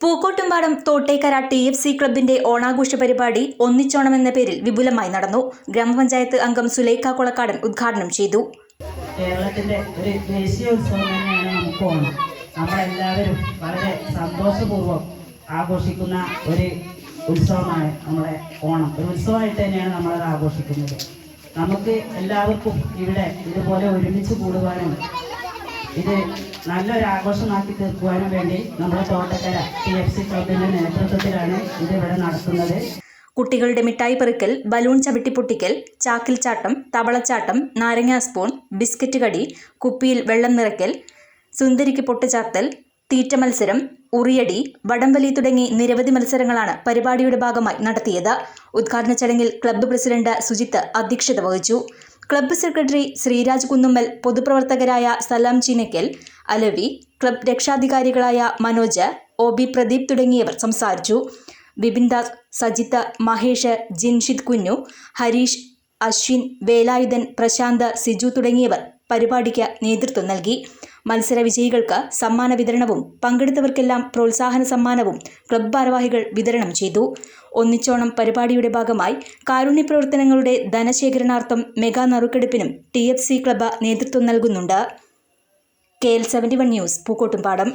Pookkottumpadam Thottekkara T F C ക്ലബിന്റെ ഓണാഘോഷ പരിപാടി ഒന്നിച്ചോണം എന്ന പേരിൽ വിപുലമായി നടന്നു. ഗ്രാമപഞ്ചായത്ത് അംഗം സുലൈഖ കൊളക്കാടൻ ഉദ്ഘാടനം ചെയ്തു. കേരളത്തിന്റെ ഒരു ദേശീയ ഉത്സവം തന്നെയാണ് നമ്മളെല്ലാവരും വളരെ സന്തോഷപൂർവം ആഘോഷിക്കുന്ന ഒരു ഉത്സവമാണ് നമ്മളെ ഓണം. ഒരു ഉത്സവമായിട്ട് തന്നെയാണ് നമ്മളത് ആഘോഷിക്കുന്നത്. നമുക്ക് എല്ലാവർക്കും ഇവിടെ ഇതുപോലെ ഒരുമിച്ച് കൂടുവാനും ഇത് നല്ലൊരു ആഘോഷമാക്കി തീർക്കുവാനും വേണ്ടി നമ്മുടെ തോട്ടക്കര പി എഫ് സി ക്ലബിന്റെ നേതൃത്വത്തിലാണ് ഇത് ഇവിടെ നടത്തുന്നത് കുട്ടികളുടെ മിഠായി പെറുക്കൽ ബലൂൺ ചവിട്ടിപ്പൊട്ടിക്കൽ ചാക്കിൽ ചാട്ടം തവളച്ചാട്ടം നാരങ്ങാ സ്പൂൺ ബിസ്ക്കറ്റ് കടി കുപ്പിയിൽ വെള്ളം നിറയ്ക്കൽ സുന്ദരിക്ക് പൊട്ടുചാത്തൽ തീറ്റ മത്സരം ഉറിയടി വടംവലി തുടങ്ങി നിരവധി മത്സരങ്ങളാണ് പരിപാടിയുടെ ഭാഗമായി നടത്തിയത്. ഉദ്ഘാടന ചടങ്ങിൽ ക്ലബ്ബ് പ്രസിഡന്റ് സുജിത്ത് അധ്യക്ഷത വഹിച്ചു. ക്ലബ്ബ് സെക്രട്ടറി ശ്രീരാജ് കുന്നുമ്മൽ പൊതുപ്രവർത്തകരായ സലാം ചീനക്കൽ അലവി ക്ലബ് രക്ഷാധികാരികളായ മനോജ് ഒ ബി പ്രദീപ് തുടങ്ങിയവർ സംസാരിച്ചു. ബിബിൻദാസ് ദാസ് സജിത്ത് മഹേഷ് ജിൻഷിദ് കുഞ്ഞു ഹരീഷ് അശ്വിൻ വേലായുധൻ പ്രശാന്ത് സിജു തുടങ്ങിയവർ പരിപാടിക്ക് നേതൃത്വം നൽകി. മത്സര വിജയികൾക്ക് സമ്മാന വിതരണവും പങ്കെടുത്തവർക്കെല്ലാം പ്രോത്സാഹന സമ്മാനവും ക്ലബ് ഭാരവാഹികൾ വിതരണം ചെയ്തു. ഒന്നിച്ചോണം പരിപാടിയുടെ ഭാഗമായി കാരുണ്യ പ്രവർത്തനങ്ങളുടെ ധനശേഖരണാർത്ഥം മെഗാ നറുക്കെടുപ്പിനും ടി എഫ് സി ക്ലബ്ബ് നേതൃത്വം നൽകുന്നുണ്ട്. K L seventy one news Pookkottumpadam.